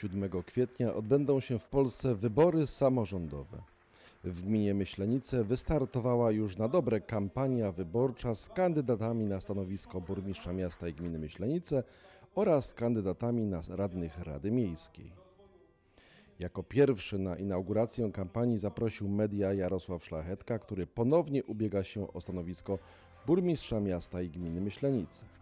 7 kwietnia odbędą się w Polsce wybory samorządowe. W gminie Myślenice wystartowała już na dobre kampania wyborcza z kandydatami na stanowisko burmistrza miasta i gminy Myślenice oraz kandydatami na radnych Rady Miejskiej. Jako pierwszy na inaugurację kampanii zaprosił media Jarosław Szlachetka, który ponownie ubiega się o stanowisko burmistrza miasta i gminy Myślenice.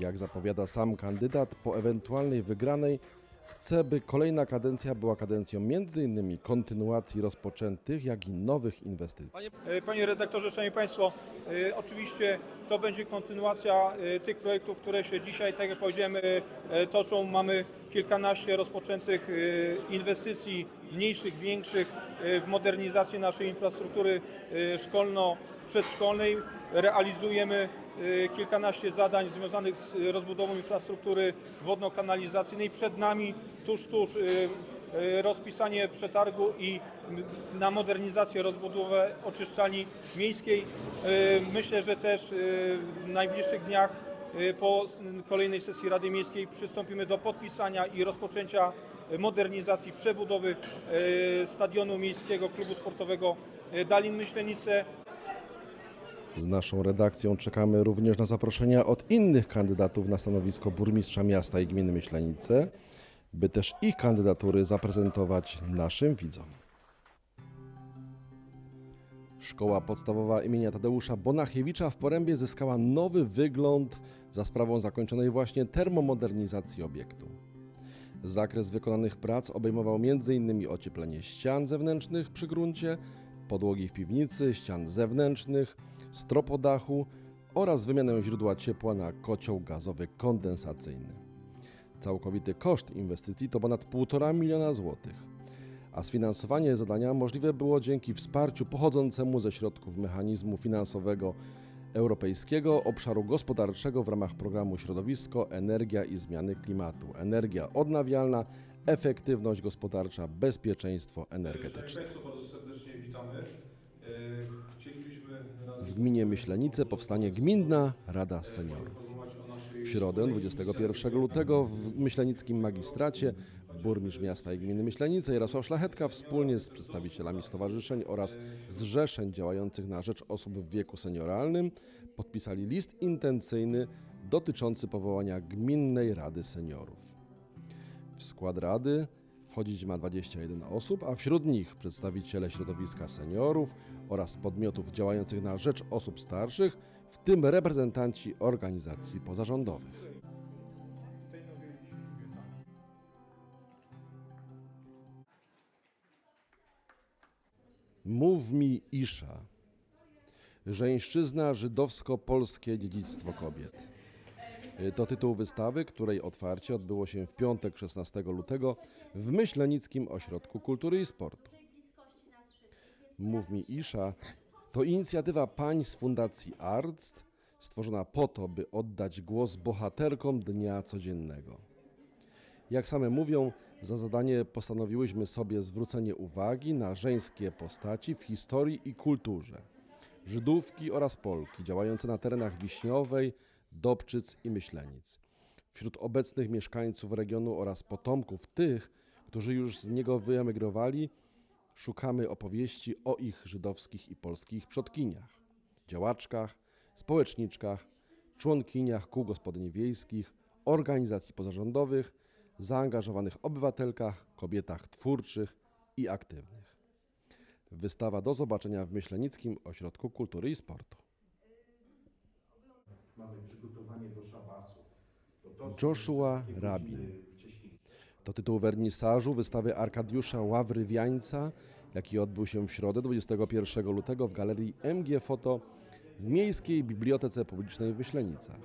Jak zapowiada sam kandydat, po ewentualnej wygranej chce, by kolejna kadencja była kadencją m.in. kontynuacji rozpoczętych, jak i nowych inwestycji. Panie, e, panie redaktorze, szanowni państwo, e, oczywiście to będzie kontynuacja e, tych projektów, które się dzisiaj, tak jak powiedziałem, e, toczą. Mamy kilkanaście rozpoczętych e, inwestycji mniejszych, większych e, w modernizację naszej infrastruktury e, szkolno-przedszkolnej. Realizujemy kilkanaście zadań związanych z rozbudową infrastruktury wodno-kanalizacyjnej. Przed nami, tuż, tuż, e, e, rozpisanie przetargu i na modernizację, rozbudowę oczyszczalni miejskiej. Myślę, że też w najbliższych dniach po kolejnej sesji Rady Miejskiej przystąpimy do podpisania i rozpoczęcia modernizacji, przebudowy stadionu miejskiego klubu sportowego Dalin Myślenice. Z naszą redakcją czekamy również na zaproszenia od innych kandydatów na stanowisko burmistrza miasta i gminy Myślenice, by też ich kandydatury zaprezentować naszym widzom. Szkoła podstawowa imienia Tadeusza Bonachiewicza w Porębie zyskała nowy wygląd za sprawą zakończonej właśnie termomodernizacji obiektu. Zakres wykonanych prac obejmował m.in. ocieplenie ścian zewnętrznych przy gruncie, podłogi w piwnicy, ścian zewnętrznych, stropodachu oraz wymianę źródła ciepła na kocioł gazowy kondensacyjny. Całkowity koszt inwestycji to ponad 1,5 miliona złotych, a sfinansowanie zadania możliwe było dzięki wsparciu pochodzącemu ze środków mechanizmu finansowego Europejskiego Obszaru Gospodarczego w ramach programu Środowisko, Energia i Zmiany Klimatu, Energia Odnawialna, Efektywność Gospodarcza, Bezpieczeństwo Energetyczne. Gminie Myślenice powstanie Gminna Rada Seniorów. W środę 21 lutego w Myślenickim Magistracie burmistrz miasta i gminy Myślenice Jarosław Szlachetka wspólnie z przedstawicielami stowarzyszeń oraz zrzeszeń działających na rzecz osób w wieku senioralnym podpisali list intencyjny dotyczący powołania Gminnej Rady Seniorów. W skład rady wchodzić ma 21 osób, a wśród nich przedstawiciele środowiska seniorów oraz podmiotów działających na rzecz osób starszych, w tym reprezentanci organizacji pozarządowych. Mów mi Isza. Żeńszczyzna żydowsko-polskie dziedzictwo kobiet. To tytuł wystawy, której otwarcie odbyło się w piątek 16 lutego w Myślenickim Ośrodku Kultury i Sportu. Mów mi Isza to inicjatywa pań z Fundacji Arzt, stworzona po to, by oddać głos bohaterkom dnia codziennego. Jak same mówią, za zadanie postanowiłyśmy sobie zwrócenie uwagi na żeńskie postaci w historii i kulturze. Żydówki oraz Polki działające na terenach Wiśniowej, Dobczyc i Myślenic. Wśród obecnych mieszkańców regionu oraz potomków tych, którzy już z niego wyemigrowali, szukamy opowieści o ich żydowskich i polskich przodkiniach, działaczkach, społeczniczkach, członkiniach kół gospodyń wiejskich, organizacji pozarządowych, zaangażowanych obywatelkach, kobietach twórczych i aktywnych. Wystawa do zobaczenia w Myślenickim Ośrodku Kultury i Sportu. Mamy przygotowanie do szabasu. To to, co Joshua takie Rabin. To tytuł wernisażu wystawy Arkadiusza Ławry-Wiańca, jaki odbył się w środę 21 lutego w galerii MG Foto w Miejskiej Bibliotece Publicznej w Myślenicach.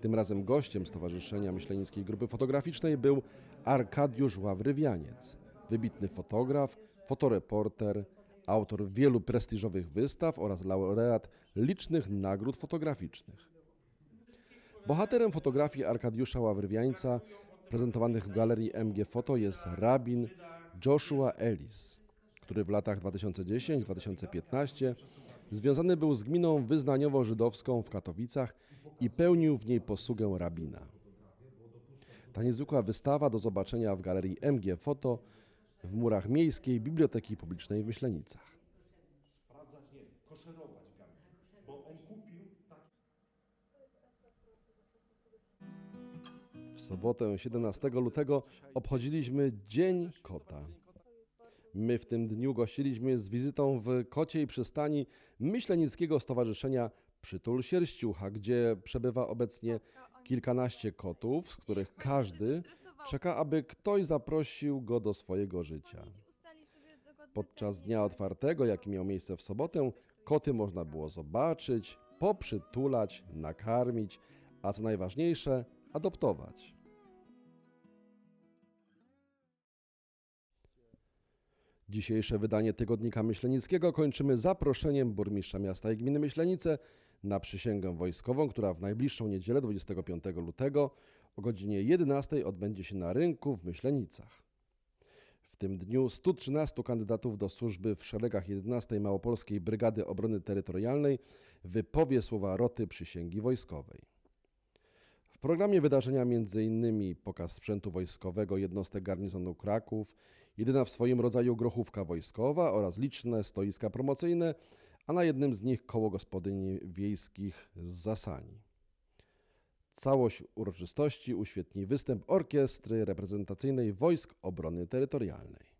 Tym razem gościem Stowarzyszenia Myślenickiej Grupy Fotograficznej był Arkadiusz Ławry-Wianiec, wybitny fotograf, fotoreporter, autor wielu prestiżowych wystaw oraz laureat licznych nagród fotograficznych. Bohaterem fotografii Arkadiusza Ławrywiańca prezentowanych w galerii MG Foto jest rabin Joshua Ellis, który w latach 2010-2015 związany był z gminą wyznaniowo-żydowską w Katowicach i pełnił w niej posługę rabina. Ta niezwykła wystawa do zobaczenia w galerii MG Foto w murach Miejskiej Biblioteki Publicznej w Myślenicach. Sprawdzać, nie, koszerować bo on kupił W sobotę 17 lutego obchodziliśmy Dzień Kota. My w tym dniu gościliśmy z wizytą w kociej przystani Myślenickiego Stowarzyszenia Przytul Sierściucha, gdzie przebywa obecnie kilkanaście kotów, z których każdy czeka, aby ktoś zaprosił go do swojego życia. Podczas dnia otwartego, jaki miał miejsce w sobotę, koty można było zobaczyć, poprzytulać, nakarmić, a co najważniejsze, adoptować. Dzisiejsze wydanie Tygodnika Myślenickiego kończymy zaproszeniem burmistrza miasta i gminy Myślenice na przysięgę wojskową, która w najbliższą niedzielę 25 lutego o godzinie 11 odbędzie się na rynku w Myślenicach. W tym dniu 113 kandydatów do służby w szeregach 11 Małopolskiej Brygady Obrony Terytorialnej wypowie słowa roty przysięgi wojskowej. W programie wydarzenia m.in. pokaz sprzętu wojskowego jednostek garnizonu Kraków, jedyna w swoim rodzaju grochówka wojskowa oraz liczne stoiska promocyjne, a na jednym z nich koło gospodyń wiejskich z Zasani. Całość uroczystości uświetni występ orkiestry reprezentacyjnej Wojsk Obrony Terytorialnej.